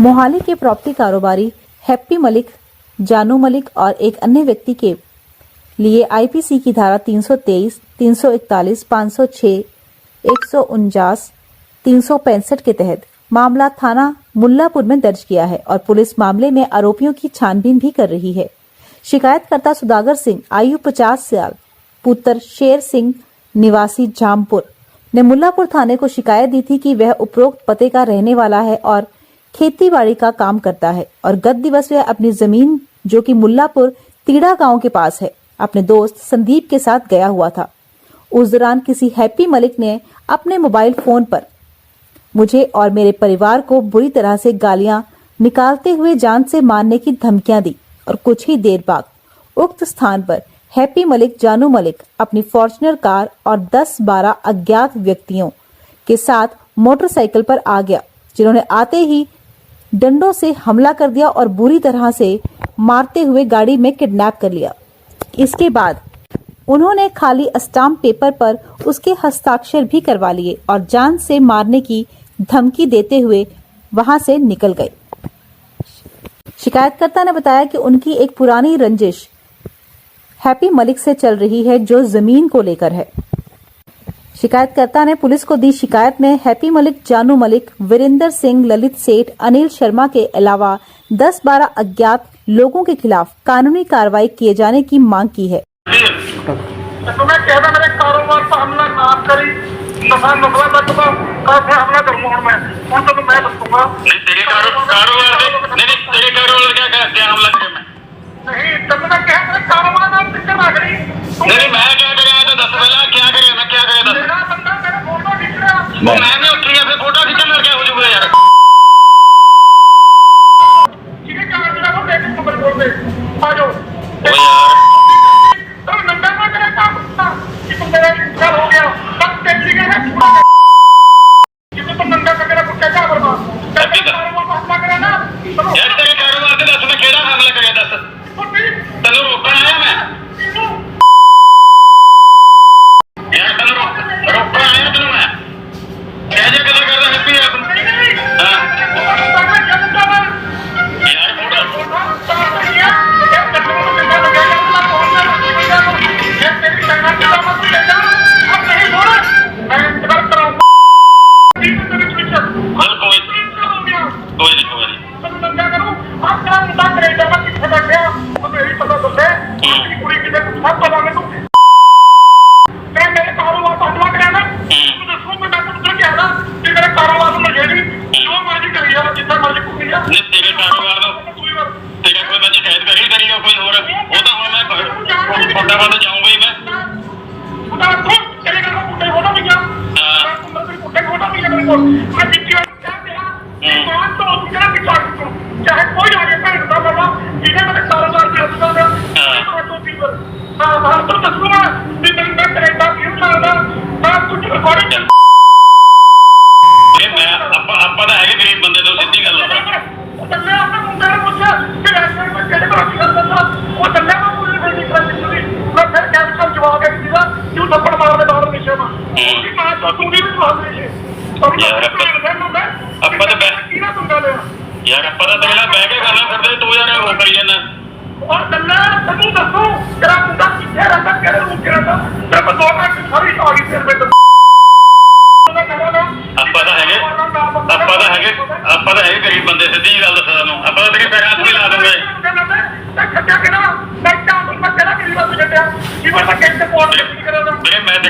मोहाली के प्रॉपर्टी कारोबारी हैप्पी मलिक जानू मलिक और एक अन्य व्यक्ति के लिए आईपीसी की धारा 323, 341, 506, 149, 365 के तहत मामला थाना मुल्लापुर में दर्ज किया है और पुलिस मामले में आरोपियों की छानबीन भी कर रही है। शिकायतकर्ता सुदागर सिंह आयु 50 साल पुत्र शेर सिंह निवासी जामपुर। ने मुल्लापुर थाने को शिकायत दी थी कि वह उपरोक्त पते का रहने वाला है और खेती बाड़ी का काम करता है और गत दिवस वह अपनी ज़मीन, जो कि मुल्लापुर, तीड़ा गाँव के पास है, अपने दोस्त संदीप के साथ गया हुआ था। उस दौरान किसी हैप्पी मलिक ने अपने मोबाइल फ़ोन पर मुझे और मेरे परिवार को बुरी तरह से गालियाँ निकालते हुए जान से मारने की धमकियाँ दी और कुछ ही देर बाद उक्त स्थान पर हैप्पी मलिक, जानू मलिक, अपनी फॉर्चुनर कार और 10-12 अज्ञात व्यक्तियों के साथ मोटरसाइकिल पर आ गया, जिन्होंने आते ही डंडों से हमला कर दिया और बुरी तरह से मारते हुए गाड़ी में किडनैप कर लिया। इसके बाद उन्होंने खाली स्टाम्प पेपर पर उसके हस्ताक्षर भी करवा लिए और जान से मारने की धमकी देते हुए वहाँ से निकल गए। शिकायतकर्ता ने बताया कि उनकी एक पुरानी रंजिश हैप्पी मलिक से चल रही है जो ज़मीन को लेकर है। शिकायतकर्ता ने पुलिस को दी शिकायत में हैप्पी मलिक जानू मलिक वीरेंद्र सिंह ललित सेठ अनिल शर्मा के अलावा 10-12 अज्ञात लोगों के खिलाफ कानूनी कार्रवाई किए जाने की मांग की है। ਤੇ ਨਹੀਂ ਤੈਨੂੰ ਮੈਂ ਕਹਿ ਰਿਹਾ ਕਾਰੋਬਾਰ ਨਾਲ ਪਿੱਛੇ ਲੱਗ ਰਹੀ। ਨਹੀਂ ਮੈਂ ਕਿਆ ਕਰਿਆ ਤਾਂ ਦੱਸ ਪਹਿਲਾਂ ਕਿਆ ਕਰਿਆ ਮੈਂ ਕਿਆ ਕਰਿਆ ਦੱਸ। ਮੇਰਾ ਬੰਦਾ ਤੇਰੇ ਫੋਟੋ ਖਿੱਚ ਰਿਹਾ। ਮੈਂ ਵੀ ਉੱਠੀ ਆ ਫੇ ਫੋਟੋ ਖਿੱਚਣ ਲੱਗਿਆ ਹੋ ਜੂਗਾ ਯਾਰ? estaba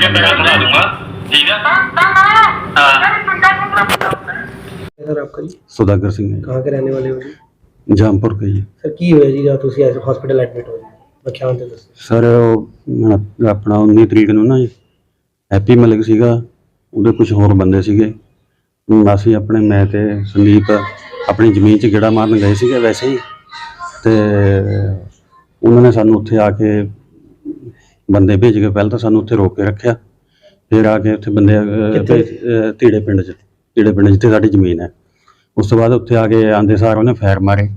ਵੀਰੇ ਮੈਂ ਤੇਰੇ ਪੈਰਾਂ ਹੱਥ ਲਾ ਦੂੰਗਾ ਠੀਕ ਆ सर आपका जी सुधाकर सिंह है कहाँ के रहने वाले हो जी जामपुर के जी सर की ਹੋਇਆ ਜੀ ਜਦ ਤੁਸੀਂ ਐਸ ਹਸਪੀਟਲ ਐਡਮਿਟ ਹੋਏ ਬਖਿਆਨ ਤੇ ਦੱਸੋ ਸਰ ਉਹ ਆਪਣਾ 19 ਤਰੀਕ ਨੂੰ ਨਾ ਜੀ ਹੈਪੀ ਮਲਿਕ ਸੀਗਾ ਉਹਦੇ ਕੁਝ ਹੋਰ ਬੰਦੇ ਸੀਗੇ ਹੁਣ ਅਸੀਂ ਆਪਣੇ ਮੈਂ ਤੇ ਸੰਦੀਪ ਆਪਣੀ ਜ਼ਮੀਨ 'ਚ ਗੇੜਾ ਮਾਰਨ ਗਏ ਸੀਗੇ ਵੈਸੇ ਹੀ ਤੇ ਉਹਨਾਂ ਨੇ ਸਾਨੂੰ ਉੱਥੇ ਆ ਕੇ ਬੰਦੇ ਭੇਜ ਕੇ ਪਹਿਲਾਂ ਤਾਂ ਸਾਨੂੰ ਉੱਥੇ ਰੋਕ ਕੇ ਰੱਖਿਆ। ਫਿਰ ਆ ਕੇ ਉੱਥੇ ਬੰਦੇ ਅਹ, ਕਿੱਥੇ? ਭੇਜ- ਅਹ, ਧੀੜੇ ਪਿੰਡ 'ਚ ਧੀੜੇ ਪਿੰਡ ਜਿੱਥੇ ਸਾਡੀ ਜ਼ਮੀਨ ਹੈ। ਉਸ ਤੋਂ ਬਾਅਦ ਉੱਥੇ ਆ ਕੇ ਆਂਦੇ ਸਾਰ ਉਹਨੇ ਫੈਰ ਮਾਰੇ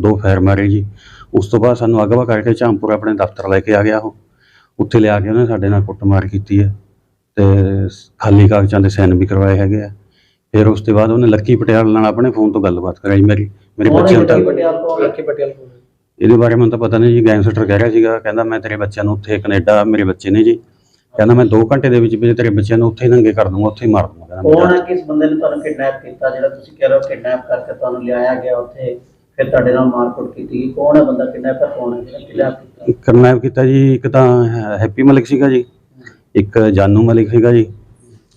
ਦੋ ਫੈਰ ਮਾਰੇ ਜੀ। ਉਸ ਤੋਂ ਬਾਅਦ ਸਾਨੂੰ ਅਗਵਾ ਕਰਕੇ ਝਾਂਪੁਰ ਆਪਣੇ ਦਫ਼ਤਰ ਲੈ ਕੇ ਆ ਗਿਆ ਉਹ। ਉੱਥੇ ਲਿਆ ਕੇ ਉਹਨੇ ਸਾਡੇ ਨਾਲ ਕੁੱਟਮਾਰ ਕੀਤੀ ਹੈ ਤੇ ਖਾਲੀ ਕਾਗਜ਼ਾਂ ਦੇ ਸਾਈਨ ਵੀ ਕਰਵਾਏ ਹੈਗੇ ਆ। ਫਿਰ ਉਸ ਤੋਂ ਬਾਅਦ ਉਹਨੇ ਲੱਕੀ ਪਟਿਆਲ ਨਾਲ ਆਪਣੇ ਫੋਨ ਤੋਂ ਗੱਲਬਾਤ ਕਰਾਈ ਮੇਰੀ ਮੇਰੇ ਬੱਚਿਆਂ ਤੱਕ ਲੱਕੀ ਪਟਿਆਲ ਤੋਂ? ਲੱਕੀ ਪਟਿਆਲ ਹੈ? ਇਹਦੇ ਬਾਰੇ ਮੈਨੂੰ ਤਾਂ ਪਤਾ ਨਹੀਂ ਜੀ ਗੈਂਗਸਟਰ ਕਹਿ ਰਿਹਾ ਸੀਗਾ ਕਹਿੰਦਾ ਮੈਂ ਤੇਰੇ ਬੱਚਿਆਂ ਨੂੰ ਉੱਥੇ ਕੈਨੇਡਾ ਮੇਰੇ ਬੱਚੇ ਨੇ ਜੀ। ਕਹਿੰਦਾ ਮੈਂ 2 ਘੰਟੇ ਦੇ ਵਿੱਚ ਵਿੱਚ ਤੇਰੇ ਬੱਚਿਆਂ ਨੂੰ ਉੱਥੇ ਹੀ ਨੰਗੇ ਕਰ ਦੂੰਗਾ ਉੱਥੇ ਹੀ ਮਾਰ ਦੂੰਗਾ ਕਹਿੰਦਾ ਕੌਣ ਹੈ ਕਿਸ ਬੰਦੇ ਨੇ ਤੁਹਾਨੂੰ ਕਿਡਨੈਪ ਕੀਤਾ ਜਿਹੜਾ ਤੁਸੀਂ ਕਹਿ ਰਹੇ ਹੋ ਕਿਡਨੈਪ ਕਰਕੇ ਤੁਹਾਨੂੰ ਲਿਆਇਆ ਗਿਆ ਉੱਥੇ ਫਿਰ ਤੁਹਾਡੇ ਨਾਲ ਮਾਰਕੁੱਟ ਕੀਤੀ? ਗਈ ਕੌਣ ਹੈ ਬੰਦਾ ਕਿਡਨੈਪਰ ਕੌਣ ਹੈ ਜਿਹੜਾ ਕਿਡਨੈਪ ਕੀਤਾ? ਕਰਨੈਪ ਕੀਤਾ ਜੀ ਇੱਕ ਤਾਂ ਹੈਪੀ ਮਲਿਕ ਸੀਗਾ ਜੀ ਇੱਕ ਜਾਨੂ ਮਲਿਕ ਸੀਗਾ ਜੀ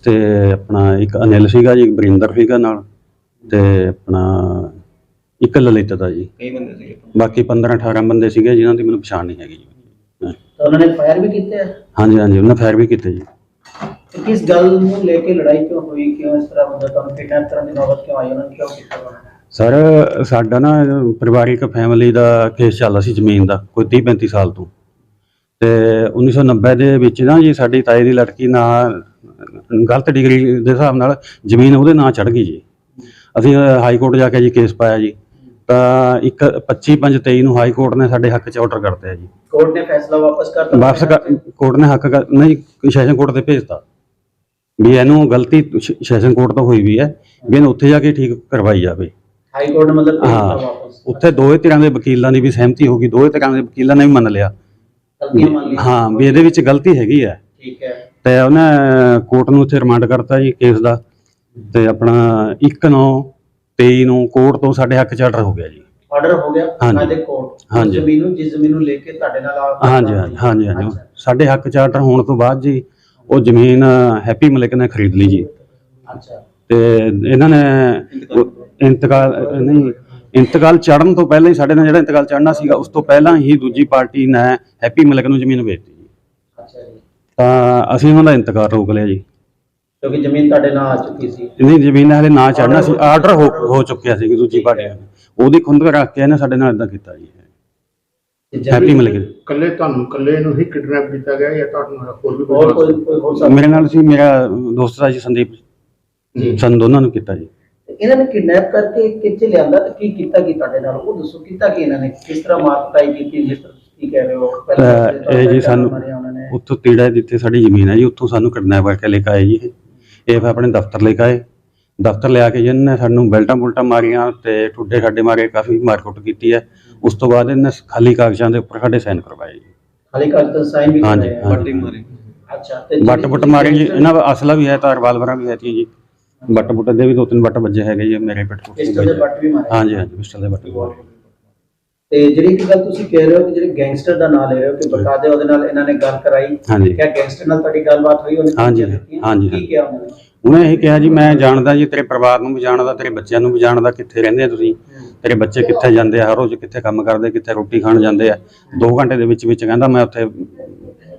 ਤੇ ਆਪਣਾ ਇੱਕ ਅਨਿਲ ਸੀਗਾ ਜੀ ਇੱਕ ਬਰਿੰਦਰ ਸੀਗਾ ਨਾਲ ਤੇ ਆਪਣਾ ਇੱਕ ਲਲਿਤ ਦਾ ਜੀ। ਕਈ ਬੰਦੇ ਸੀਗੇ? ਬਾਕੀ 15 18 ਬੰਦੇ ਸੀਗੇ ਜਿਨ੍ਹਾਂ ਦੀ ਮੈਨੂੰ ਪਛਾਣ ਨਹੀਂ ਹੈਗੀ ਜੀ। ਤਾਂ ਉਹਨਾਂ ਨੇ ਫਾਇਰ ਵੀ ਕੀਤੇ ਆ? ਹਾਂਜੀ ਹਾਂਜੀ ਉਹਨਾਂ ਫਾਇਰ ਵੀ ਕੀਤੇ ਜੀ। ਤੇ ਕਿਸ ਗੱਲ ਨੂੰ ਲੈ ਕੇ ਲੜਾਈ ਕਿਉਂ ਹੋਈ? ਕਿਉਂ ਇਸ ਤਰ੍ਹਾਂ ਬੰਦਾ ਤੁਹਾਨੂੰ ਕਿਡਨੈਪ ਕਰਨ ਦੀ ਨੌਬਤ ਕਿਉਂ ਆਈ? ਉਹਨਾਂ ਨੇ ਕਿਉਂ ਕੀਤਾ ਉਹਨਾਂ ਨੇ? ਸਰ ਸਾਡਾ ਨਾ ਪਰਿਵਾਰਿਕ ਫੈਮਿਲੀ ਦਾ ਕੇਸ ਚੱਲਦਾ ਸੀ ਜ਼ਮੀਨ ਦਾ ਕੋਈ 30 35 ਸਾਲ ਤੋਂ। ਤੇ 1990 ਦੇ ਵਿੱਚ ਨਾ ਜੀ ਸਾਡੀ ਤਾਏ ਦੀ ਲੜਕੀ ਨਾਲ ਗਲਤ ਡਿਗਰੀ ਦੇ ਹਿਸਾਬ ਨਾਲ ਜ਼ਮੀਨ ਉਹਦੇ ਨਾਂ ਚੜ ਗਈ ਜੀ। ਅਸੀਂ ਹਾਈ ਕੋਰਟ ਜਾ ਕੇ ਜੀ ਕੇਸ ਪਾਇਆ ਜੀ। ਤਾਂ ਇੱਕ 25 5 23 ਨੂੰ ਹਾਈ ਕੋਰਟ ਨੇ ਸਾਡੇ ਹੱਕ 'ਚ ਆਰਡਰ ਕਰਤੇ ਆ ਜੀ। ਕੋਰਟ ਨੇ ਫੈਸਲਾ ਵਾਪਸ ਕਰਤਾ ਵਾਪਸ ਕਰ- ਕੋਰਟ ਨੇ ਹੱਕ ਕਰ- ਨਹੀਂ ਸੈਸ਼ਨ ਕੋਰਟ ਤੇ ਭੇਜਤਾ ਵੀ ਇਹਨੂੰ ਗਲਤੀ ਸੈਸ਼ਨ ਕੋਰਟ ਤੋਂ ਹੋਈ ਵੀ ਹੈ ਵੀ ਇਹਨੂੰ ਉੱਥੇ ਜਾ ਕੇ ਠੀਕ ਕਰਵਾਈ ਜਾਵੇ। ਹਾਈ ਕੋਰਟ ਨੇ ਮਤਲਬ ਭੇਜਤਾ ਹਾਂ ਵਾਪਸ। ਉੱਥੇ ਦੋਵੇਂ ਧਿਰਾਂ ਦੇ ਵਕੀਲਾਂ ਦੀ ਵੀ ਸਹਿਮਤੀ ਹੋ ਗਈ ਦੋਵੇਂ ਧਿਰਾਂ ਦੇ ਵਕੀਲਾਂ ਨੇ ਵੀ ਮੰਨ ਲਿਆ। ਗਲਤੀਆਂ ਮੰਨ ਲਈ ਹਾਂ ਵੀ ਇਹਦੇ ਵਿੱਚ ਗਲਤੀ ਹੈਗੀ ਹੈ। ਠੀਕ ਹੈ। ਤੇ ਉਹਨੇ ਕੋਰਟ ਨੂੰ ਉੱਥੇ ਰਿਮਾਂਡ ਕਰਤਾ ਜੀ ਕੇਸ ਦਾ। ਤੇ ਆਪਣਾ 1 9 23 ਨੂੰ ਕੋਰਟ ਤੋਂ ਸਾਡੇ ਹੱਕ ਚ ਆਰਡਰ ਹੋ ਗਿਆ ਜੀ। ਆਰਡਰ ਹੋ ਗਿਆ ਹਾਂਜੀ। ਸਾਡੇ ਕੋਰਟ। ਹਾਂਜੀ। ਜ਼ਮੀਨ ਨੂੰ ਜਿਸ ਜ਼ਮੀਨ ਨੂੰ ਲੈ ਕੇ ਤੁਹਾਡੇ ਨਾਲ ਆ- ਹਾਂਜੀ ਹਾਂਜੀ ਹਾਂਜੀ ਹਾਂਜੀ। ਅੱਛਾ। ਸਾਡੇ ਹੱਕ ਚ ਆਰਡਰ ਹੋਣ ਤੋਂ ਬਾਅਦ ਜੀ ਉਹ ਜ਼ਮੀਨ ਹੈਪੀ ਮਲਿਕ ਨੇ ਖਰੀਦ ਲਈ ਜੀ। ਅੱਛਾ। ਤੇ ਇਹਨਾਂ ਨੇ ਉਹ ਇੰਤਕਾਲ ਨਹੀਂ ਇੰਤਕਾਲ ਚੜਨ ਤੋਂ ਪਹਿਲਾਂ ਹੀ ਸਾਡੇ ਨਾਲ ਜਿਹੜਾ ਇੰਤਕਾਲ ਚੜਨਾ ਸੀਗਾ ਉਸ ਤੋਂ ਪਹਿਲਾਂ ਹੀ ਦੂਜੀ ਪਾਰਟੀ ਨੇ ਹੈਪੀ ਮਲਿਕ ਨੂੰ ਜ਼ਮੀਨ ਵੇਚਤੀ ਜੀ। ਅੱਛਾ ਜੀ। ਤਾਂ ਅਸੀਂ ਉਹਨਾਂ ਦਾ ਇੰਤਕਾਲ ਰੋਕ ਲਿਆ ਜੀ। ਕਿਉਂਕਿ ਜ਼ਮੀਨ ਤੁਹਾਡੇ ਨਾਲ ਆ ਚੁੱਕੀ ਸੀ। ਨਹੀਂ ਜ਼ਮੀਨ ਹਲੇ ਨਾ ਚੜਨਾ ਸੀ। ਆਰਡਰ ਹੋ ਹੋ ਚੁੱਕਿਆ ਸੀ ਦੂਜੀ ਪਾਰਟੀ ਨੇ। ਉਹਦੀ ਖੁੰਦ ਰੱਖ ਕੇ ਇਹਨੇ ਸਾਡੇ ਨਾਲ ਇਦਾਂ ਕੀਤਾ ਜੀ। ਤੇ ਜ਼ਮੀਨ- ਹੈਪੀ ਮਲਿਕ ਕੱਲੇ ਤੁਹਾਨੂੰ ਕੱਲੇ ਨੂੰ ਹੀ ਕਿਡਨੈਪ ਕੀਤਾ ਗਿਆ ਜਾਂ ਤੁਹਾਨੂੰ ਹੋਰ ਵੀ ਹੋਰ ਕੋਈ ਕੋਈ ਹੋਰ ਸਾਥੀ? ਮੇਰੇ ਨਾਲ ਸੀ ਮੇਰਾ ਦੋਸਤ ਦਾ ਜੀ ਸੰਦੀਪ ਜੀ। ਸਾਨੂੰ ਦੋਨਾਂ ਨੂੰ ਕੀਤਾ ਜੀ। ਇਹਨਾਂ ਨੇ ਕਿਡਨੈਪ ਕਰਕੇ ਕਿੱਥੇ ਲਿਆਂਦਾ ਤੇ ਕੀ ਕੀਤਾ ਕੀ ਤੁਹਾਡੇ ਨਾਲ? ਉਹ ਦੱਸੋ ਕੀਤਾ ਕੀ ਇਹਨਾਂ ਨੇ? ਕਿਸ ਤਰ੍ਹਾਂ ਮਾਰਕਟਾਈ ਕੀਤੀ? ਜਿਸ ਤਰ੍ਹਾਂ ਤੁਸੀਂ ਕੀ ਕਹਿ ਰਹੇ ਹੋ? ਤਾਂ ਪਹਿਲਾਂ ਇਹ ਜੀ ਸਾਨੂੰ ਮਾਰਿਆ ਉਹਨਾਂ ਨੇ? ਉੱਥੋਂ ਤੀੜਾ ਜਿੱਥੇ ਸਾਡੀ ਜ਼ਮੀਨ ਹੈ ਜੀ ਉੱਥੋਂ ਸਾਨੂੰ ਕਿਡਨੈਪ ਕਰਕੇ ਲੈ ਕੇ ਆਏ ਜੀ ਇਹ। ਇਹ ਫਿਰ ਆਪਣੇ ਦਫ਼ਤਰ ਲੈ ਕੇ ਆਏ। ਦਫ਼ਤਰ ਲਿਆ ਕੇ ਇਹਨਾਂ ਨੇ ਸਾਨੂੰ ਬੈਲਟਾਂ ਬੁਲਟਾਂ ਮਾਰੀਆਂ ਤੇ ਠੁੱਡੇ ਸਾਡੇ ਮਾਰੇ ਕਾਫੀ ਮਾਰਕੁੱਟ ਕੀਤੀ ਹੈ। ਉਸ ਤੋਂ ਬਾਅਦ ਇਹਨਾਂ ਨੇ ਖਾਲੀ ਕਾਗਜ਼ਾਂ ਦੇ ਉੱਪਰ ਸਾਡੇ ਸਾਈਨ ਕਰਵਾਏ ਜੀ। ਖਾਲੀ ਕਾਗਜ਼ ਤੇ ਸਾਈਨ ਵੀ ਹਾਂਜੀ, ਕਰਾਏ ਆ। ਹਾਂਜੀ। ਮਾਰੀ ਅੱਛਾ ਤੇ ਬੱਟ ਬੁੱਟ ਮਾਰੇ ਜੀ ਇਹਨਾਂ ਦਾ ਅਸਲਾ ਵੀ ਹੈ ਤਾਂ ਰਿਵਾਲਵਰਾਂ ਵੀ ਹੈ ਜੀ। ਬੱਟ ਬੁੱਟ ਦੇ ਵੀ ਦੋ ਤਿੰਨ ਬੱਟ ਵੱਜੇ ਹੈਗੇ ਜੀ ਮੇਰੇ ਪਿੱਠ ਇਸ ਤਰ੍ਹਾਂ ਦੇ ਬੱਟ ਵੀ ਮਾਰੇ। ਹਾਂਜੀ ਹਾਂਜੀ ਪਿਸਟਲ ਦੇ ਬੱਟ ਵੀ ਮਾਰੇ। ਤੇ ਜਿਹੜੀ ਇੱਕ ਗੱਲ ਤੁਸੀਂ ਕਹਿ ਰਹੇ ਹੋ ਕਿ ਜਿਹੜੇ ਗੈਂਗਸਟਰ ਦਾ ਨਾਮ ਲੈ ਰਹੇ ਹੋ ਕਿ ਬਕਾਇਦੇ ਉਹਦੇ ਨਾਲ ਇਹਨਾਂ ਨੇ ਗੱਲ ਕਰਾਈ। ਹਾਂਜੀ। ਕਿਆ ਗੈਂਗਸਟਰ ਨਾਲ ਤੁਹਾਡੀ ਗੱਲਬਾਤ ਹੋਈ ਉਹਨੇ ਹਾਂਜੀ? ਹਾਂਜੀ, ਕੀ। ਕਿਹਾ ਉਹਨਾਂ? ਉਹਨੇ ਇਹ ਕਿਹਾ ਜੀ ਮੈਂ ਜਾਣਦਾ ਜੀ ਤੇਰੇ ਪਰਿਵਾਰ ਨੂੰ ਵੀ ਜਾਣਦਾ ਤੇਰੇ ਬੱਚਿਆਂ ਨੂੰ ਵੀ ਜਾਣਦਾ ਕਿੱਥੇ ਰਹਿੰਦੇ ਆ ਤੁਸੀਂ? ਤੇਰੇ ਬੱਚੇ ਕਿੱਥੇ ਜਾਂਦੇ ਆ? ਹਰ ਰੋਜ਼ ਕਿੱਥੇ ਕੰਮ ਕਰਦੇ ਕਿੱਥੇ ਰੋਟੀ ਖਾਣ ਜਾਂਦੇ ਆ? 2 ਘੰਟੇ ਦੇ ਵਿੱਚ ਵਿੱਚ ਕਹਿੰਦਾ ਮੈਂ ਉੱਥੇ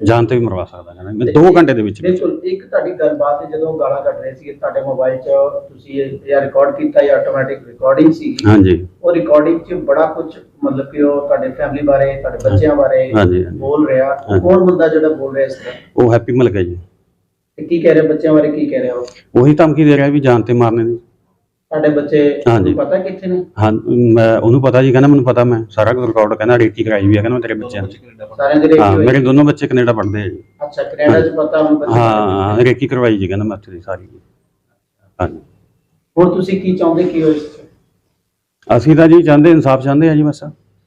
ਜਾਨ ਤੇ ਵੀ ਮਰਵਾ ਸਕਦਾ ਕਹਿੰਦਾ ਮੈਂ 2 ਘੰਟੇ ਦੇ ਵਿੱਚ ਵਿੱਚ ਬਿਲਕੁਲ ਇੱਕ ਤੁਹਾਡੀ ਗੱਲਬਾਤ ਹੈ ਜਦੋਂ ਗਾਲਾਂ ਕੱਢ ਰਹੇ ਸੀ ਤੁਹਾਡੇ ਮੋਬਾਈਲ 'ਚ ਤੁਸੀਂ ਇਹ ਰਿਕਾਰਡ ਕੀਤਾ ਜਾਂ ਆਟੋਮੈਟਿਕ ਰਿਕਾਰਡਿੰਗ ਸੀ। ਹਾਂਜੀ। ਉਹ ਰਿਕਾਰਡਿੰਗ 'ਚ ਬੜਾ ਕੁਝ ਮਤਲਬ ਕਿ ਉਹ ਤੁਹਾਡੇ ਫੈਮਿਲੀ ਬਾਰੇ ਤੁਹਾਡੇ ਬੱਚਿਆਂ ਬਾਰੇ। ਬੋਲ ਰਿਹਾ। ਕੌਣ ਬੰਦਾ ਜਿਹੜਾ ਬੋਲ ਰਿਹਾ ਇਸ ਤਰ੍ਹਾਂ? ਉਹ ਹੈਪੀ ਮਿਲ ਗਿਆ ਜੀ। ਕੀ ਕਹਿ ਰਿਹਾ ਬੱਚਿਆਂ ਬਾਰੇ ਕੀ ਕਹਿ ਰਿਹਾ ਉਹ? ਉਹੀ ਧਮਕੀ ਦੇ ਰਿਹਾ ਵੀ ਜਾਨ ਤੇ ਮਾਰਨੇ ਦੀ ਤੁਹਾਡੇ ਬੱਚੇ ਹਾਂਜੀ। ਪਤਾ ਕਿੱਥੇ ਨੇ? ਹਾਂ ਮੈਂ ਉਹਨੂੰ ਪਤਾ ਜੀ ਕਹਿੰਦਾ ਮੈਨੂੰ ਪਤਾ ਮੈਂ ਸਾਰਾ ਕੁਝ ਰਿਕਾਰਡ ਕਹਿੰਦਾ ਰੇਕੀ ਕਰਾਈ ਵੀ ਹੈ ਕਹਿੰਦਾ ਮੈਂ ਤੇਰੇ ਬੱਚਿਆਂ ਨੂੰ ਸਾਰਿਆਂ ਦੇ ਰੇਟ ਹਾਂ ਹੋਏ। ਮੇਰੇ ਦੋਨੋਂ ਬੱਚੇ ਕੈਨੇਡਾ ਪੜ੍ਹਦੇ ਆ ਜੀ। ਅੱਛਾ ਕੈਨੇਡਾ 'ਚ ਪਤਾ ਹੁਣ ਬੱਚੇ ਹਾਂ ਰੇਕੀ ਕਰਵਾਈ ਜੀ ਕਹਿੰਦਾ ਮੈਂ ਉੱਥੇ ਦੀ ਸਾਰੀ। ਹਾਂਜੀ। ਹੁਣ ਤੁਸੀਂ ਕੀ ਚਾਹੁੰਦੇ ਕੀ ਹੋ ਇਸ 'ਚ? ਅਸੀਂ ਤਾਂ ਜੀ ਚਾਹੁੰਦੇ ਇਨਸਾਫ ਚਾਹੁੰਦੇ ਆ ਜੀ ਬਸ।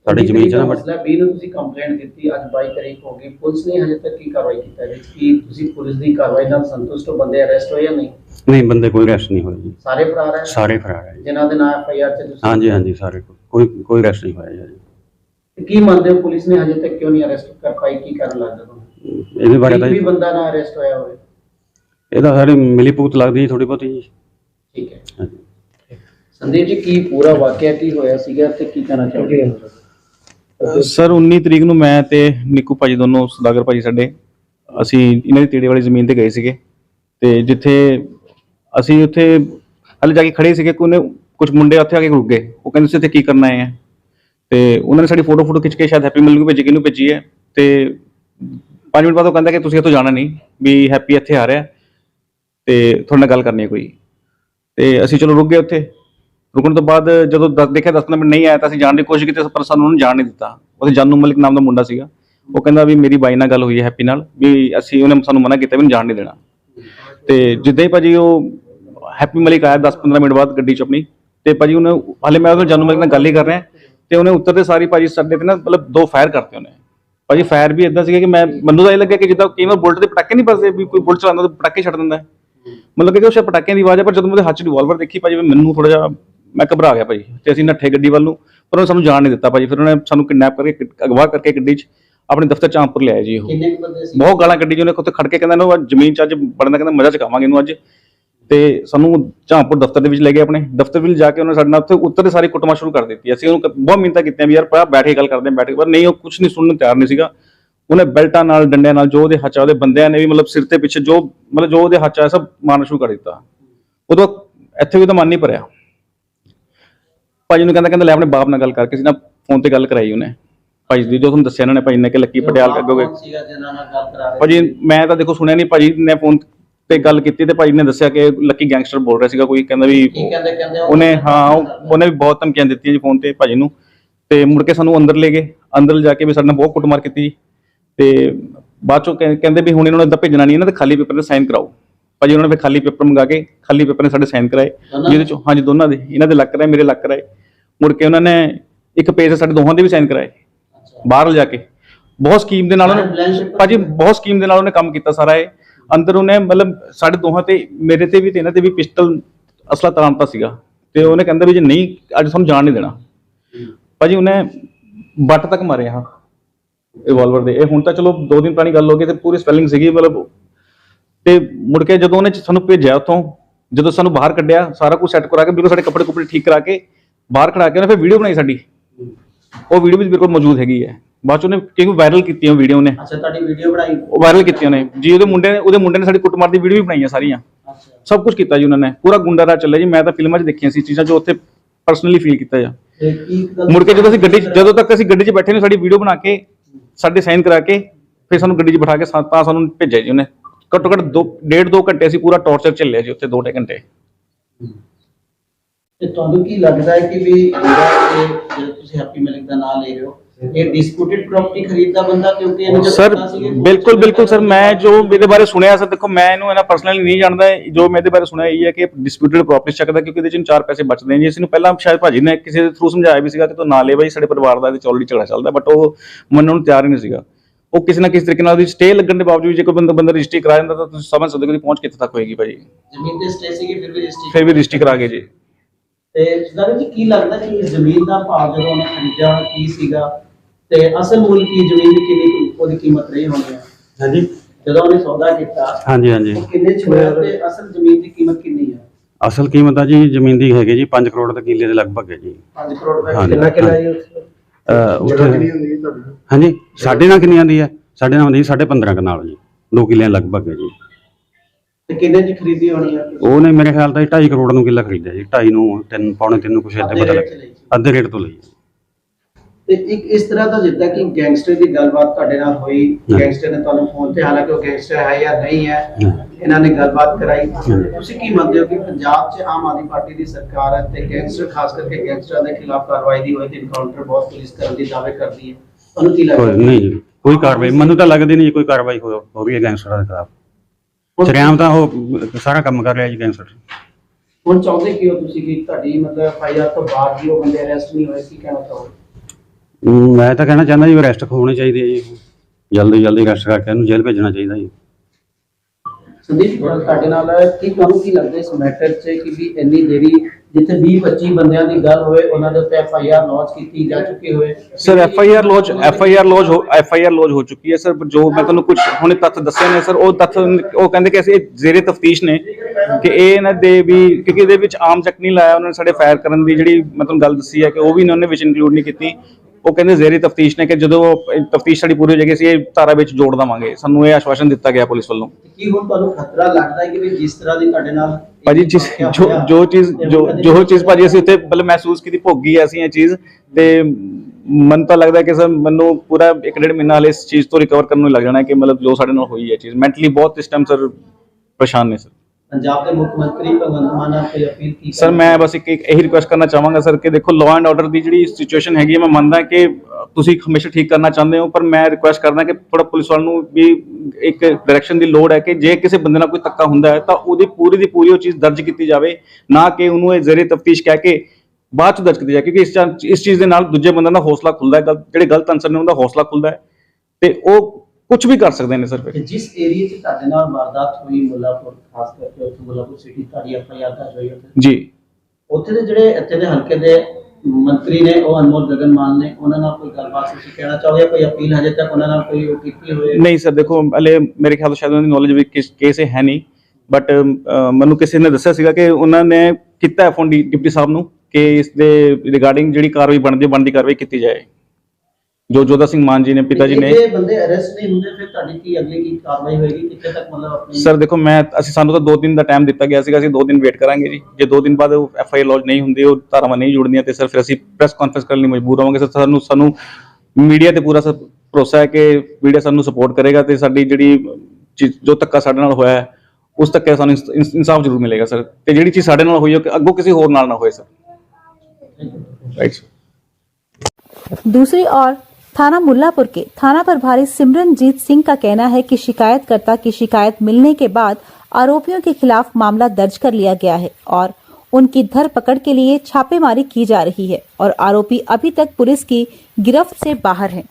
ਸਾਡੀ ਜ਼ਮੀਨ ਚ ਨਾ ਵੜ- ਮਸਲਾ ਵੀ ਨੂੰ ਤੁਸੀਂ ਕੰਪਲੇਂਟ ਦਿੱਤੀ ਅੱਜ 22 ਤਰੀਕ ਹੋ ਗਈ ਪੁਲਿਸ ਨੇ ਹਜੇ ਤੱਕ ਕੀ ਕਾਰਵਾਈ ਕੀਤਾ ਹੈ? ਕੀ ਤੁਸੀਂ ਪੁਲਿਸ ਦੀ ਕਾਰਵਾਈ ਨਾਲ ਸੰਤੁਸ਼ਟ ਹੋ? ਬੰਦੇ ਅਰੈਸਟ ਹੋਏ ਜਾਂ ਨਹੀਂ? ਨਹੀਂ ਬੰਦੇ ਕੋਈ ਰੈਸਟ ਨਹੀਂ ਹੋਏ ਜੀ। ਸਾਰੇ ਫਰਾਰ ਹੈ? ਸਾਰੇ ਫਰਾਰ ਹੈ ਜੀ। ਜਿਨ੍ਹਾਂ ਦੇ ਨਾਮ ਐਫਆਈਆਰ 'ਚ ਤੁਸੀਂ ਹਾਂਜੀ ਹਾਂਜੀ ਸਾਰੇ ਕੋਈ ਕੋਈ ਰੈਸਟ ਨਹੀਂ ਹੋਇਆ ਜੀ ਤੇ ਕੀ ਮੰਨਦੇ ਹੋ ਪੁਲਿਸ ਨੇ ਹਜੇ ਤੱਕ ਕਿਉਂ ਨਹੀਂ ਅਰੈਸਟ ਕਰ ਪਾਈ? ਕੀ ਕਾਰਨ ਲੱਗਦਾ ਤੁਹਾਨੂੰ ਇਹਦੇ ਬਾਰੇ ਤਾਂ ਇੱਕ ਵੀ ਜੀ- ਬੰਦਾ ਨਾ ਅਰੈਸਟ ਹੋਇਆ ਹੋਵੇ। ਇਹਦਾ ਸਾਰੀ ਮਿਲੀ ਭੂਤ ਲੱਗਦੀ ਜੀ ਥੋੜੀ ਬਹੁਤੀ ਜੀ। ਠੀਕ ਹੈ। ਹਾਂਜੀ। ਸੰਦੀਪ ਜੀ ਕੀ ਪੂਰਾ ਵਾਕਿਆ ਕੀ ਹੋਇਆ ਸੀਗਾ ਤੇ ਕੀ ਕਹਿਣਾ ਚਾਹੋਗੇ? ਸਰ 19 ਤਰੀਕ ਨੂੰ ਮੈਂ ਤੇ ਨਿੱਕੂ ਭਾਜੀ ਦੋਨੋਂ, ਸੁਦਾਗਰ ਭਾਜੀ ਸਾਡੇ, ਅਸੀਂ ਇਹਨਾਂ ਦੀ ਤੀੜੇ ਵਾਲੀ ਜ਼ਮੀਨ ਤੇ ਗਏ ਸੀਗੇ। ਤੇ ਜਿੱਥੇ ਅਸੀਂ ਉੱਥੇ ਹਲੇ ਜਾ ਕੇ ਖੜੇ ਸੀਗੇ ਕੋਨੇ ਕੁਝ ਮੁੰਡੇ ਉੱਥੇ ਆ ਕੇ ਰੁਕ ਗਏ। ਉਹ ਕਹਿੰਦੇ ਸੀ ਇੱਥੇ ਕੀ ਕਰਨਾ ਆਏ ਆ? ਤੇ ਉਹਨਾਂ ਨੇ ਸਾਡੀ ਫੋਟੋ ਫੋਟੋ ਖਿੱਚ ਕੇ ਸ਼ਾਇਦ ਹੈਪੀ ਮਿਲ ਨੂੰ ਭੇਜੀ, ਕਿਹਨੂੰ ਭੇਜੀ ਹੈ। ਤੇ 5 ਮਿੰਟ ਬਾਅਦ ਉਹ ਕਹਿੰਦਾ ਕਿ ਤੁਸੀਂ ਇੱਥੋਂ ਜਾਣਾ ਨਹੀਂ, ਵੀ ਹੈਪੀ ਇੱਥੇ ਆ ਰਿਹਾ। ਤੇ ਤੁਹਾਡੇ ਨਾਲ ਗੱਲ ਕਰਨੀ ਹੈ ਕੋਈ। ਤੇ ਅਸੀਂ ਚਲੋ ਰੁਕ ਗਏ ਉੱਥੇ। ਰੁਕਣ ਤੋਂ ਬਾਅਦ ਜਦੋਂ ਦਸ ਦੇਖਿਆ 10 ਮਿੰਟ ਨਹੀਂ ਆਇਆ ਤਾਂ ਅਸੀਂ ਜਾਣ ਦੀ ਕੋਸ਼ਿਸ਼ ਕੀਤੀ, ਪਰ ਸਾਨੂੰ ਉਹਨੂੰ ਜਾਣ ਨਹੀਂ ਦਿੱਤਾ। ਉੱਥੇ ਜਾਨੂ ਮਲਿਕ ਨਾਮ ਦਾ ਮੁੰਡਾ ਸੀਗਾ। ਉਹ ਕਹਿੰਦਾ ਵੀ ਮੇਰੀ ਬਾਈ ਨਾਲ ਗੱਲ ਹੋਈ ਹੈ ਹੈਪੀ ਨਾਲ, ਵੀ ਅਸੀਂ ਉਹਨੇ ਸਾਨੂੰ ਮਨਾ ਕੀਤਾ, ਵੀ ਨਹੀਂ ਜਾਣ ਨਹੀਂ ਦੇਣਾ। ਤੇ ਜਿੱਦਾਂ ਹੀ ਭਾਜੀ ਉਹ ਹੈਪੀ ਮਲਿਕ ਆਇਆ 10-15 ਮਿੰਟ ਬਾਅਦ ਗੱਡੀ 'ਚ ਆਪਣੀ, ਤੇ ਭਾਜੀ ਉਹਨੇ, ਹਾਲੇ ਮੈਂ ਉਹਦੇ ਜਾਨੂ ਮਲਿਕ ਨਾਲ ਗੱਲ ਹੀ ਕਰ ਰਿਹਾ, ਤੇ ਉਹਨੇ ਉੱਤਰਦੇ ਸਾਰੀ ਭਾਜੀ ਸਾਡੇ ਤੇ ਨਾ ਮਤਲਬ ਦੋ ਫਾਇਰ ਕਰਤੇ ਉਹਨੇ। ਭਾਜੀ ਫਾਇਰ ਵੀ ਇਦਾਂ ਸੀਗਾ ਕਿ ਮੈਂ, ਮੈਨੂੰ ਤਾਂ ਇਹ ਲੱਗਿਆ ਕਿ ਜਿੱਦਾਂ ਕਈ ਵਾਰ ਬੁਲਟ ਦੇ ਪਟਾਕੇ ਨਹੀਂ ਵੱਜਦੇ, ਵੀ ਕੋਈ ਬੁਲਟ ਚਲਾਉਂਦਾ ਤਾਂ ਪਟਾਕੇ ਛੱਡ ਦਿੰਦਾ। ਹੈ। ਮਤਲਬ ਕਿ ਉਹ ਸ਼ਾਇਦ ਪਟਾਕਿਆਂ ਦੀ ਆਵਾਜ਼ ਹੈ ਪਰ ਜਦੋਂ ਉਹਦੇ ਹੱਥ 'ਚ ਰਿਵਾਲਵਰ ਦੇਖੀ, ਭਾਜੀ ਵੀ ਮੈਨੂੰ ਥੋੜਾ ਜਿਹਾ ਮੈਂ ਘਬਰਾ ਗਿਆ ਭਾਜੀ ਤੇ ਅਸੀਂ ਨੱਠੇ ਗੱਡੀ ਵੱਲ ਨੂੰ ਪਰ ਉਹਨੇ ਸਾਨੂੰ ਜਾਣ ਨਹੀਂ ਦਿੱਤਾ ਭਾਜੀ ਫਿਰ ਉਹਨੇ ਸਾਨੂੰ ਕਿਡਨੈਪ ਕਰਕੇ ਅਗਵਾ ਕਰਕੇ ਗੱਡੀ 'ਚ ਆਪਣੇ ਦਫ਼ਤਰ ਚ ਆਂਪਰ ਲਿਆਇਆ ਜੀ ਉਹ। ਕਿੰਨੇ ਕੁ ਬੰਦੇ ਸੀ? ਬਹੁਤ ਗਾਲਾਂ ਕੱਢੀ ਜੀ ਉਹਨੇ ਉੱਥੇ ਖੜ ਕੇ ਕਹਿੰਦਾ ਇਹਨੂੰ ਅੱਜ ਜ਼ਮੀਨ 'ਚ ਅੱਜ ਬੜਨ ਦਾ ਕਹਿੰਦਾ ਮਜ਼ਾ ਚਕਾਵਾਂਗੇ ਇਹਨੂੰ ਅੱਜ। ਤੇ ਸਾਨੂੰ ਝਾਂਪੁਰ ਦਫ਼ਤਰ ਦੇ ਵਿੱਚ ਲੈ ਗਏ ਆਪਣੇ। ਦਫ਼ਤਰ ਵਿੱਚ ਜਾ ਕੇ ਉਹਨੇ ਸਾਡੇ ਨਾਲ ਉੱਥੇ ਉੱਤਰ ਦੇ ਸਾਰੀ ਕੁੱਟਮਾਰ ਸ਼ੁਰੂ ਕਰ ਦਿੱਤੀ। ਅਸੀਂ ਉਹਨੂੰ ਕ- ਬਹੁਤ ਮਿੰਨਤਾਂ ਕੀਤੀਆਂ ਵੀ ਯਾਰ ਪਾ ਬੈਠ ਕੇ ਗੱਲ ਕਰਦੇ ਹਾਂ ਬੈਠ ਕੇ। ਪਰ ਨਹੀਂ ਉਹ ਕੁਝ ਨਹੀਂ ਸੁਣਨ ਨੂੰ ਤਿਆਰ ਨਹੀਂ ਸੀਗਾ। ਉਹਨੇ ਬੈਲਟਾਂ ਨਾਲ ਡੰਡਿਆਂ ਨਾਲ ਜੋ ਉਹਦੇ ਹੱਥ 'ਚ ਆ ਉਹਦੇ ਬੰਦਿਆਂ ਨੇ ਵੀ ਮਤਲਬ ਸਿਰ ਤੇ ਪਿੱਛੇ ਜੋ ਮਤਲਬ ਜੋ ਉਹਦੇ ਹੱਥ 'ਚ ਸਭ ਮਾਰਨਾ ਸ਼ੁਰੂ ਕਰ ਦਿੱਤਾ। ਉਦੋਂ ਇੱਥੇ ਵੀ ਤਾਂ ਮਨ ਨਹੀਂ ਭਰਿਆ। ਭਾਜੀ ਨੂੰ ਕਹਿੰਦਾ ਕਹਿੰਦਾ ਲੈ ਆਪਣੇ ਬਾਪ ਨਾਲ ਗੱਲ ਕਰਕੇ ਸੀ ਨਾ ਫੋਨ ਤੇ ਗੱਲ ਕਰਾਈ ਉਹਨੇ। ਭਾਜੀ ਦੀ ਜੋ ਤੁਹਾਨੂੰ ਦੱਸਿਆ ਇਹਨਾਂ ਨੇ ਭਾਜੀ ਨੇ ਕਿ ਲੱਕੀ ਪਟਿਆਲ ਕੌਣ ਸੀਗਾ ਜਿਨ੍ਹਾਂ ਨਾਲ ਗੱਲ ਕਰਾ ਰਹੇ ਭਾਜੀ ਮੈਂ ਤਾਂ ਦੇਖੋ ਸੁਣਿਆ ਨਹੀਂ ਭਾਜੀ ਨੇ ਫੋਨ ਤੇ ਗੱਲ ਕੀਤੀ ਤੇ ਭਾਜੀ ਨੇ ਦੱਸਿਆ ਕਿ ਲੱਕੀ ਗੈਂਗਸਟਰ ਬੋਲ ਰਿਹਾ ਸੀਗਾ ਕੋਈ ਕਹਿੰਦਾ ਵੀ ਕੀ ਕਹਿੰਦੇ ਕਹਿੰਦੇ ਉਹ- ਉਹਨੇ ਹਾਂ ਉਹ- ਉਹਨੇ ਵੀ ਬਹੁਤ ਧਮਕੀਆਂ ਦਿੱਤੀਆਂ ਜੀ ਫੋਨ ਤੇ ਭਾਜੀ ਨੂੰ। ਤੇ ਮੁੜ ਕੇ ਸਾਨੂੰ ਅੰਦਰ ਲੈ ਗਏ। ਅੰਦਰ ਜਾ ਕੇ ਵੀ ਸਾਡੇ ਨਾਲ ਬਹੁਤ ਕੁੱਟਮਾਰ ਕੀਤੀ ਜੀ। ਤੇ ਬਾਅਦ ਚੋਂ ਕਹਿ- ਕਹਿੰਦੇ ਵੀ ਹੁਣ ਇਹਨਾਂ ਨੂੰ ਏਦਾਂ ਭੇਜਣਾ ਨਹੀਂ ਇਹਨਾਂ ਤੇ ਖਾਲੀ ਪੇਪਰ ਤੇ ਸਾਈਨ ਕਰਾਓ। ਭਾਜੀ ਉਹਨਾਂ ਨੇ ਫਿਰ ਖਾਲੀ ਪੇਪਰ ਮੰਗਾ ਕੇ ਖਾਲੀ ਪੇਪਰ ਨੇ ਸਾਡੇ ਸਾਈਨ ਕਰਾਏ। ਦੋਨਾਂ ਜਿਹਦੇ ਚੋਂ ਹਾਂਜੀ ਦੋਨਾਂ ਦੇ। ਇਹਨਾਂ ਦੇ ਲੱਗ ਕਰਾਏ ਮੇਰੇ ਲੱਗ ਕਰਾਏ। ਮੁੜ ਕੇ ਉਹਨਾਂ ਨੇ ਇੱਕ ਪੇਜ ਸਾਡੇ ਦੋਹਾਂ ਦੇ ਵੀ ਸਾਈਨ ਕਰਾਏ ਬਾਹਰ ਲਿਜਾ ਕੇ। ਬਹੁਤ ਸਕੀਮ ਦੇ ਨਾਲ ਉਹਨੇ ਭਾਜੀ ਬਹੁਤ ਸਕੀਮ ਦੇ ਨਾਲ ਉਹਨੇ ਕੰਮ ਕੀਤਾ ਸਾਰਾ ਇਹ। ਅੰਦਰ ਉਹਨੇ ਮਤਲਬ ਸਾਡੇ ਦੋਹਾਂ ਤੇ ਮੇਰੇ ਤੇ ਵੀ ਤੇ ਇਹਨਾਂ ਤੇ ਵੀ ਪਿਸਟਲ ਅਸਲਾ ਤਾਂਤਾ ਸੀਗਾ। ਤੇ ਉਹਨੇ ਕਹਿੰਦਾ ਵੀ ਜੇ ਨਹੀਂ ਅੱਜ ਤੁਹਾਨੂੰ ਜਾਣ ਨਹੀਂ ਦੇਣਾ। ਭਾਜੀ ਉਹਨੇ ਬੱਟ ਤੱਕ ਮਾਰੇ ਹਾਂ ਰਿਵਾਲਵਰ ਦੇ। ਇਹ ਹੁਣ ਤਾਂ ਚਲੋ ਦੋ ਦਿਨ ਪੁਰਾਣੀ ਗੱਲ ਹੋ ਗਈ ਤੇ ਪੂਰੀ ਸਪੈਲਿੰਗ ਸੀਗੀ ਮਤਲਬ ਤੇ ਮੁੜ ਕੇ ਜਦੋਂ ਉਹਨੇ ਸਾਨੂੰ ਭੇਜਿਆ ਉੱਥੋਂ ਜਦੋਂ ਸਾਨੂੰ ਬਾਹਰ ਕੱਢਿਆ ਸਾਰਾ ਕੁਝ ਸੈੱਟ ਕਰਾ ਕੇ ਬਿਲਕੁਲ ਸਾਡੇ ਕੱਪੜੇ ਕੁਪੜੇ ਠੀਕ ਕਰਾ ਕੇ ਬਾਹਰ ਖੜਾ ਕੇ ਉਹਨੇ ਫਿਰ ਵੀਡੀਓ ਬਣਾਈ ਸਾਡੀ। ਉਹ ਵੀਡੀਓ ਵੀ ਬਿਲਕੁਲ ਮੌਜੂਦ ਹੈਗੀ ਹੈ। ਬਾਅਦ ਚ ਉਹਨੇ ਕਿਉਂਕਿ ਵਾਇਰਲ ਕੀਤੀ ਉਹ ਵੀਡੀਓ ਨੇ ਅੱਛਾ ਤੁਹਾਡੀ ਵੀਡੀਓ ਬਣਾਈ? ਉਹ ਵਾਇਰਲ ਕੀਤੀ ਉਹਨੇ। ਜੀ ਉਹਦੇ ਮੁੰਡੇ ਨੇ ਉਹਦੇ ਮੁੰਡੇ ਨੇ ਸਾਡੀ ਕੁੱਟਮਾਰ ਦੀ ਵੀਡੀਓ ਵੀ ਬਣਾਈਆਂ ਸਾਰੀਆਂ। ਅੱਛਾ। ਸਭ ਕੁਝ ਕੀਤਾ ਜੀ ਉਹਨਾਂ ਨੇ। ਪੂਰਾ ਗੁੰਡਾ ਰਾਜ ਚੱਲਿਆ ਜੀ। ਮੈਂ ਤਾਂ ਫਿਲਮਾਂ 'ਚ ਦੇਖੀਆਂ ਸੀ ਚੀਜ਼ਾਂ ਜੋ ਉੱਥੇ ਪਰਸਨਲੀ ਫੀਲ ਕੀਤਾ ਜਾ। ਮੁੜ ਕੇ ਜਦੋਂ ਅਸੀਂ ਗੱਡੀ 'ਚ- ਜਦੋਂ ਤੱਕ ਅਸੀਂ ਗੱਡੀ 'ਚ ਬੈਠੇ ਨੇ ਸਾਡੀ ਵੀਡੀਓ ਬਣਾ ਕੇ ਸਾਡੇ ਸਾਈਨ ਕਰਾ ਕੇ ਫਿਰ ਸਾਨੂੰ ਗੱਡੀ 'ਚ ਬਿਠਾ ਕੇ ਤਾਂ ਸਾਨੂੰ ਭੇਜਿਆ ਜੀ ਉਹਨੇ। ਘੱਟੋ ਘੱਟ ਦੋ ਡੇਢ ਦੋ ਘੰਟੇ ਅਸੀਂ ਪੂਰਾ ਟੌਰਚਰ ਚੱਲਿਆ ਜੀ ਉੱਥੇ ਦੋ ਢਾਈ ਘੰਟੇ ਤੇ ਤੁਹਾਨੂੰ ਕੀ ਲੱਗਦਾ ਹੈ ਕਿ ਵੀ ਜਿਹੜਾ ਇਹ ਜਿਹੜਾ ਤੁਸੀਂ ਹੈਪੀ ਮਲਿਕ ਦਾ ਨਾਮ ਲੈ ਰਹੇ ਹੋ ਇਹ ਡਿਸਪਿਊਟਡ ਪ੍ਰਾਪਰਟੀ ਖਰੀਦਦਾ ਬੰਦਾ ਕਿਉਂਕਿ ਇਹਨੂੰ ਜਦੋਂ ਸਰ ਪਤਾ ਸੀ ਕਿ ਬਿਲਕੁਲ ਬਿਲਕੁਲ ਸਰ ਮੈਂ ਜੋ ਇਹਦੇ ਬਾਰੇ ਸੁਣਿਆ ਸਰ ਦੇਖੋ ਮੈਂ ਇਹਨੂੰ ਇਹਨਾਂ ਪਰਸਨਲੀ ਨਹੀਂ ਜਾਣਦਾ ਜੋ ਮੈਂ ਇਹਦੇ ਬਾਰੇ ਸੁਣਿਆ ਇਹ ਹੈ ਕਿ ਡਿਸਪਿਊਟਡ ਪ੍ਰੋਪਰਟੀ ਚੱਕਦਾ ਕਿਉਂਕਿ ਇਹਦੇ ਚ ਚਾਰ ਪੈਸੇ ਬਚਦੇ ਨੇ। ਜੀ ਇਸ ਨੂੰ ਪਹਿਲਾਂ ਸ਼ਾਇਦ ਭਾਜੀ ਨੇ ਕਿਸੇ ਦੇ ਥਰੂ ਸਮਝਾਇਆ ਵੀ ਸੀਗਾ ਕਿ ਤੂੰ ਨਾ ਲੈ ਬਾਈ ਸਾਡੇ ਪਰਿਵਾਰ ਦਾ ਇਹਦੇ ਚ ਆਲਰੇਡੀ ਝਗੜਾ ਚੱਲਦਾ ਬਟ ਉਹ ਮੰਨਣ ਨੂੰ ਤਿਆਰ ਹੀ ਨਹੀਂ ਸੀਗਾ। ਉਹ ਕਿਸੇ ਨਾ ਕਿਸੇ ਤਰੀਕੇ ਨਾਲ ਉਹਦੀ ਸਟੇ ਲੱਗਣ ਦੇ ਬਾਵਜੂਦ ਜੇ ਕੋਈ ਬੰਦਾ ਬੰਦਾ ਰਜਿਸਟਰੀ ਕਰਾ ਜਾਂਦਾ ਤਾਂ ਤੁਸੀਂ ਸਮਝ ਸਕਦੇ ਹੋ ਕਿ ਉਹਦੀ ਪਹੁੰਚ ਕਿੱਥੇ ਤੱਕ ਹੋਏਗੀ ਭਾਜੀ। ਜ਼ਮੀਨ ਤੇ ਸਟੇ ਸੀਗੀ ਫਿਰ ਵੀ ਰਜਿਸਟਰੀ ਫਿਰ ਵੀ ਰਜਿਸਟਰੀ ਕਰਾ ਕੇ ਜੀ। ਤੇ ਸਿਦਾਰ ਜੀ ਕੀ ਲੱਗਦਾ ਕਿ ਇਸ ਜ਼ਮੀਨ ਦਾ ਭਾਅ ਜਦੋਂ ਉਹਨੇ ਖਰੀਦਿਆ ਕੀ ਸੀਗਾ? ਤੇ ਅਸਲ ਮੁੱਲ ਕੀ ਜ਼ਮੀਨ ਦੀ ਕਿੰਨੀ ਕੁ ਉਹਦੀ ਕੀਮਤ ਰਹੀ ਹੋਣੀ ਹੈ? ਹਾਂਜੀ। ਜਦੋਂ ਉਹਨੇ ਸੌਦਾ ਕੀਤਾ ਹਾਂਜੀ ਹਾਂਜੀ। ਉਹ ਕਿੰਨੇ ਚ ਹੋਇਆ ਤੇ ਅਸਲ ਜ਼ਮੀਨ ਦੀ ਕੀਮਤ ਕਿੰਨੀ ਹੈ? ਅਸਲ ਕੀਮਤ ਆ ਜੀ ਜ਼ਮੀਨ ਦੀ ਹੈਗੀ ਜੀ 5 ਕਰੋੜ ਦੇ ਕਿੱਲੇ ਦੇ ਲਗਭਗ ਹੈ ਜੀ। 5 ਕਰੋੜ ਰੁਪਏ ਹਾਂਜੀ। ਕਿੰਨਾ ਕਿੰਨਾ ਜੀ ਉੱਥੇ? ਅਹ ਜਗ੍ਹਾ ਉੱਥੇ ਕਿੰਨੀ ਹੁੰਦੀ ਹੈ ਤੁਹਾਡੀ ਹਾਂਜੀ ਸਾਡੇ ਨਾਲ ਕਿੰਨੀ ਆਂਦੀ ਹੈ? ਸਾਡੇ ਨਾਲ ਹੁੰਦੀ ਸਾਢੇ 15 ਕਨਾਲ ਜੀ। 2 ਕਿੱਲੇ ਲਗਭਗ ਹੈ ਜੀ। ਤੇ ਕਿੰਨੇ ਚ ਖਰੀਦੀ ਹੋਣੀ ਹੈ ਉਹਨੇ ਮੇਰੇ ਖਿਆਲ ਤਾਂ 2.5 ਕਰੋੜ ਨੂੰ ਕਿੱਲਾ ਖਰੀਦਿਆ ਜੀ। 2.5 ਨੂੰ 3 ਪੌਣੇ 3 ਨੂੰ ਕੁਛ ਅੱਧੇ ਪਤਾ ਰੇਟ 'ਚ ਲੱਗ ਲਈ ਸੀ। ਅੱਧੇ ਰੇਟ ਤੋਂ ਲਈ। ਤੇ ਇੱਕ ਇਸ ਤਰ੍ਹਾਂ ਦਾ ਜਿੱਦਾਂ ਕਿ ਗੈਂਗਸਟਰ ਦੀ ਗੱਲਬਾਤ ਤੁਹਾਡੇ ਨਾਲ ਹੋਈ। ਹਾਂ। ਗੈਂਗਸਟਰ ਨੇ ਤੁਹਾਨੂੰ ਫੋਨ ਤੇ ਹਾਲਾਂਕਿ ਉਹ ਗੈਂਗਸਟਰ ਹੈ ਜਾਂ ਨਹੀਂ ਹੈ ਹਾਂ। ਇਹਨਾਂ ਨੇ ਗੱਲਬਾਤ ਕਰਾਈ। ਤੁਸੀਂ ਕੀ ਮੰਨਦੇ ਹੋ ਕਿ ਪੰਜਾਬ 'ਚ ਆਮ ਆਦਮੀ ਪਾਰਟੀ ਦੀ ਸਰਕਾਰ ਹੈ ਤੇ ਗੈਂਗਸਟਰ ਖਾਸ ਕਰਕੇ ਗੈਂਗਸਟਰਾਂ ਦੇ ਖਿਲਾਫ ਕਾਰਵਾਈ ਦੀ ਹੋਈ ਤੇ ਇਨਕਾਊਂਟਰ ਬਹੁਤ ਪੁਲਿਸ ਕਰਨ ਦੀ ਦਾਅਵੇ ਕਰਦੀ ਹੈ। ਤੁਹਾਨੂੰ ਕੀ ਕੋਈ ਲੱਗਦਾ ਨਹੀਂ ਜੀ ਕੋਈ ਕਾਰਵਾਈ ਮੈਨੂੰ ਤਾਂ ਲੱਗਦੀ ਨਹੀਂ ਜੀ ਕੋਈ ਕਾਰਵਾਈ ਹੋ ਹੋ ਰਹੀ ਹੈ ਗੈਂਗਸਟਰਾਂ ਦੇ ਖਿਲਾਫ। ਸ਼ਰੇਆਮ ਤਾਂ ਉਹ ਸਾਰਾ ਕੰਮ ਕਰ ਰਿਹਾ ਜੀ ਗੈਂਗਸਟਰ ਹੁਣ ਚਾਹੁੰਦੇ ਕੀ ਹੋ ਤੁਸੀਂ ਕਿ ਤੁਹਾਡੀ ਮਤਲਬ ਐਫਆਈਆਰ ਤੋਂ ਬਾਅਦ ਵੀ ਉਹ ਬੰਦੇ ਅਰੈਸਟ ਨਹੀਂ ਹੋਏ ਕੀ ਕਹਿਣਾ ਚਾਹੋਗੇ? ਮੈਂ ਤਾਂ ਕਹਿਣਾ ਚਾਹੁੰਦਾ ਜੀ ਅਰੈਸਟ ਹੋਣੇ ਚਾਹੀਦੇ ਆ ਜੀ। ਜਲਦੀ ਜਲਦੀ ਅਰੈਸਟ ਕਰਕੇ ਇਹਨੂੰ ਜੇਲ੍ਹ ਭੇਜਣਾ ਚਾਹੀਦਾ ਜੀ। ਸੰਦੀਪ ਤੁਹਾਡੇ ਨਾਲ ਕੀ ਤੁਹਾਨੂੰ ਕੀ ਲੱਗਦਾ ਇਸ ਮੈਟਰ 'ਚ ਕਿ ਵੀ ਇੰਨੀ ਦੇਰੀ ਜਿੱਥੇ 20 25 ਬੰਦਿਆਂ ਦੀ ਗੱਲ ਹੋਵੇ, ਉਹਨਾਂ ਦੇ ਉੱਤੇ ਐਫ ਆਈ ਆਰ ਲੌਂਚ ਕੀਤੀ ਜਾ ਚੁੱਕੀ ਹੋਵੇ? Sir F I R launch F I R launch F I R launch ਹੋ ਚੁੱਕੀ ਹੈ ਸਰ ਜੋ ਮੈਂ ਤੁਹਾਨੂੰ ਕੁਝ ਹੁਣੇ ਤੱਥ ਦੱਸੇ ਨੇ ਸਰ ਉਹ ਤੱਥ ਉਹ ਕਹਿੰਦੇ ਕਿ ਅਸੀਂ ਜ਼ੇਰੇ ਤਫਤੀਸ਼ ਨੇ ਕਿ ਇਹ ਇਹਨਾਂ ਦੇ ਵੀ ਕਿਉਂਕਿ ਇਹਦੇ ਵਿੱਚ ਆਮ ਚੱਕ ਨਹੀਂ ਲਾਇਆ, ਉਹਨਾਂ ਨੇ ਸਾਡੇ ਫਾਇਰ ਕਰਨ ਦੀ ਜਿਹੜੀ ਮੈਂ ਤੁਹਾਨੂੰ ਗੱਲ ਦੱਸੀ ਹੈ ਕਿ ਉਹ ਵੀ ਇਹਨਾਂ ਨੇ ਵਿੱਚ ਇਨਕਲੂਡ ਨਹੀਂ ਕੀਤੀ। ਉਹ ਕਹਿੰਦੇ ਜ਼ੇਰੇ ਤਫਤੀਸ਼ ਨੇ ਕਿ ਜਦੋਂ ਤਫਤੀਸ਼ ਸਾਡੀ ਪੂਰੀ ਹੋ ਜਾਏਗੀ ਅਸੀਂ ਇਹ ਧਾਰਾ ਵਿੱਚ ਜੋੜ ਦਵਾਂਗੇ। ਸਾਨੂੰ ਇਹ ਆਸ਼ਵਾਸਨ ਦਿੱਤਾ ਗਿਆ ਪੁਲਿਸ ਵੱਲੋਂ। ਕੀ ਹੁਣ ਤੁਹਾਨੂੰ ਖਤਰਾ ਲੱਗਦਾ ਹੈ ਕਿ ਵੀ ਜਿਸ ਤਰ੍ਹਾਂ ਦੀ ਤੁਹਾਡੇ ਨਾਲ ਭਾਜੀ ਜਿਸ ਜੋ ਚੀਜ਼ ਜੋ ਜੋ ਚੀਜ਼ ਭਾਜੀ ਅਸੀਂ ਉੱਥੇ ਮਤਲਬ ਮਹਿਸੂਸ ਕੀਤੀ ਭੋਗੀ ਅਸੀਂ ਇਹ ਚੀਜ਼। ਤੇ ਮਨ ਤਾਂ ਲੱਗਦਾ ਕਿ ਸਰ ਮੈਨੂੰ ਪੂਰਾ ਇੱਕ ਡੇਢ ਮਹੀਨਾ ਹਲੇ ਇਸ ਚੀਜ਼ ਤੋਂ ਰਿਕਵਰ ਕਰਨ ਨੂੰ ਲੱਗ ਜਾਣਾ ਕਿ ਮਤਲਬ ਜੋ ਸਾਡੇ ਨਾਲ ਹੋਈ ਹੈ ਚੀਜ਼। ਮੈਂਟਲੀ ਬਹੁਤ ਇਸ ਟਾਈਮ ਸਰ ਪਰੇਸ਼ਾਨ ਨੇ ਸਰ। ਪੰਜਾਬ ਦੇ ਮੁੱਖ ਮੰਤਰੀ ਭਗਵੰਤ ਮਾਨ ਨਾਲ ਕੋਈ ਅਪੀਲ ਕੀ ਸਰ ਮੈਂ ਬਸ ਇੱਕ ਇੱਕ ਇਹੀ ਰਿਕੁਐਸਟ ਕਰਨਾ ਚਾਹਾਂਗਾ ਸਰ ਕਿ ਦੇਖੋ ਲਾਅ ਐਂਡ ਆਰਡਰ ਦੀ ਜਿਹੜੀ ਸਿਚੁਏਸ਼ਨ ਹੈਗੀ ਹੈ ਮੈਂ ਮੰਨਦਾ ਕਿ ਅ, ਤੁਸੀਂ ਹਮੇਸ਼ਾ ਠੀਕ ਕਰਨਾ ਚਾਹੁੰਦੇ ਹੋ ਪਰ ਮੈਂ ਰਿਕੁਐਸਟ ਕਰਦਾ ਕਿ ਥੋੜਾ ਪੁਲਿਸ ਵਾਲ ਨੂੰ ਵੀ ਇੱਕ ਡਾਇਰੈਕਸ਼ਨ ਦੀ ਲੋੜ ਹੈ ਕਿ ਜੇ ਕਿਸੇ ਬੰਦੇ ਨਾਲ ਕੋਈ ਧੱਕਾ ਹੁੰਦਾ ਹੈ ਤਾਂ ਉਹਦੀ ਪੂਰੀ ਦੀ ਪੂਰੀ ਉਹ ਚੀਜ਼ ਦਰਜ ਕੀਤੀ ਜਾਵੇ ਨਾ ਕਿ ਉਹਨੂੰ ਇਹ ਜ਼ਰੀਏ ਤਫਤੀਸ਼ ਕਹਿ ਕੇ ਬਾਅਦ ਚ ਦਰਜ ਕੀਤੀ ਜਾਏ ਕਿਉਂਕਿ ਇਸ ਚੀਜ਼ ਦੇ ਨਾਲ ਦੂਜੇ ਬੰਦਿਆਂ ਦਾ ਹੌਸਲਾ ਖੁੱਲਦਾ ਹੈ ਜਿਹੜੇ ਗਲਤ ਅਨਸਰ ਨੇ ਉਹਨਾਂ ਦਾ ਹੌਸਲਾ ਖੁੱਲਦਾ ਹੈ। ਤੇ ਉਹ ਕੁਝ ਵੀ ਕਰ ਸਕਦੇ ਨੇ ਸਰ ਫਿਰ ਤੇ ਜਿਸ ਏਰੀਆ 'ਚ ਤੁਹਾਡੇ ਨਾਲ ਵਾਰਦਾਤ ਹੋਈ ਮੁੱਲਾਪੁਰ ਖਾਸ ਕਰਕੇ ਉੱਥੇ ਮੁੱਲਾਪੁਰ ਸਿਟੀ ਤੁਹਾਡੀ ਐਫ ਆਈ ਆਰ ਦਰਜ ਹੋਈ ਉੱਥੇ? ਜੀ। ਉੱਥੇ ਦੇ ਜਿਹੜੇ ਇੱਥੇ ਦੇ ਹਲਕੇ ਦੇ ਮੰਤਰੀ ਨੇ ਉਹ ਅਨਮੋਲ ਗਗਨ ਮਾਨ ਨੇ ਉਹਨਾਂ ਨਾਲ ਕੋਈ ਗੱਲਬਾਤ ਤੁਸੀਂ ਕਹਿਣਾ ਚਾਹੋਗੇ? ਕੋਈ ਅਪੀਲ ਹਜੇ ਤੱਕ ਉਹਨਾਂ ਨਾਲ ਕੋਈ ਉਹ ਕੀਤੀ ਹੋਵੇ? ਨਹੀਂ ਸਰ ਦੇਖੋ ਹਲੇ ਮੇਰੇ ਖਿਆਲ ਤੋਂ ਸ਼ਾਇਦ ਉਹਨਾਂ ਦੀ ਨੌਲੇਜ ਵੀ ਕਿਸ ਕੇਸ ਹੈ ਨਹੀਂ। ਬਟ ਮੈਨੂੰ ਕਿਸੇ ਨੇ ਦੱਸਿਆ ਸੀਗਾ ਕਿ ਉਹਨਾਂ ਨੇ ਕੀਤਾ ਫੋਨ ਡਿਪਟੀ ਸਾਹਿਬ ਨੂੰ ਕਿ ਇਸ ਦੇ ਰਿਗਾਰਡਿੰਗ ਜਿਹੜੀ ਕਾਰਵਾਈ ਬਣਦੀ ਬਣਦੀ ਕਾਰਵਾਈ ਕੀਤੀ ਜਾਏ। ਜੋ ਜੋਦਾ ਸਿੰਘ ਮਾਨ ਜੀ ਨੇ ਪਿਤਾ ਜੀ ਨੇ ਜੇ ਬੰਦੇ ਅਰੈਸਟ ਨਹੀਂ ਹੁੰਦੇ ਫਿਰ ਤੁਹਾਡੀ ਕੀ ਅਗਲੀ ਕੀ ਕਾਰਵਾਈ ਹੋਏਗੀ ਕਿੱਥੇ ਤੱਕ ਮਤਲਬ ਆਪਣੀ ਸਰ ਦੇਖੋ ਮੈਂ ਅਸੀਂ ਸਾਨੂੰ ਤਾਂ 2 ਦਿਨ ਦਾ ਟਾਈਮ ਦਿੱਤਾ ਗਿਆ ਸੀਗਾ ਅਸੀਂ 2 ਦਿਨ ਵੇਟ ਕਰਾਂਗੇ ਜੀ ਜੇ 2 ਦਿਨ ਬਾਅਦ ਐਫ ਆਈ ਲੌਜ ਨਹੀਂ ਹੁੰਦੀ ਉਹ ਧਾਰਾਵਾਂ ਨਹੀਂ ਜੁੜਦੀਆਂ ਤੇ ਸਰ ਫਿਰ ਅਸੀਂ ਪ੍ਰੈਸ ਕਾਨਫਰੰਸ ਕਰਨ ਲਈ ਮਜਬੂਰ ਹੋਵਾਂਗੇ ਸਰ ਸਾਨੂੰ ਸਾਨੂੰ ਮੀਡੀਆ ਤੇ ਪੂਰਾ ਸਰ ਭਰੋਸਾ ਹੈ ਕਿ ਮੀਡੀਆ ਸਾਨੂੰ ਸਪੋਰਟ ਕਰੇਗਾ ਤੇ ਸਾਡੀ ਜਿਹੜੀ ਚੀਜ਼- ਜੋ ਧੱਕਾ ਸਾਡੇ ਨਾਲ ਹੋਇਆ ਹੈ ਉਸ ਤੱਕ ਸਾਨੂੰ ਇਨਸ- ਇਨਸ- ਇਨਸਾਫ ਜ਼ਰੂਰ ਮਿਲੇਗਾ ਸਰ ਤੇ ਜਿਹੜੀ ਚੀਜ਼ ਸਾਡੇ ਨਾਲ ਹੋਈ ਹੈ ਕਿ ਅੱਗੋਂ ਕਿਸੇ ਹੋਰ ਨਾਲ ਨਾ ਹੋਏ ਸਰ ਰਾਈਟ दूसरी ओर थाना मुल्लापुर के थाना प्रभारी सिमरनजीत सिंह का कहना है कि शिकायतकर्ता की शिकायत मिलने के बाद आरोपियों के खिलाफ मामला दर्ज कर लिया गया है और उनकी धरपकड़ के लिए छापेमारी की जा रही है और आरोपी अभी तक पुलिस की गिरफ्त से बाहर हैं।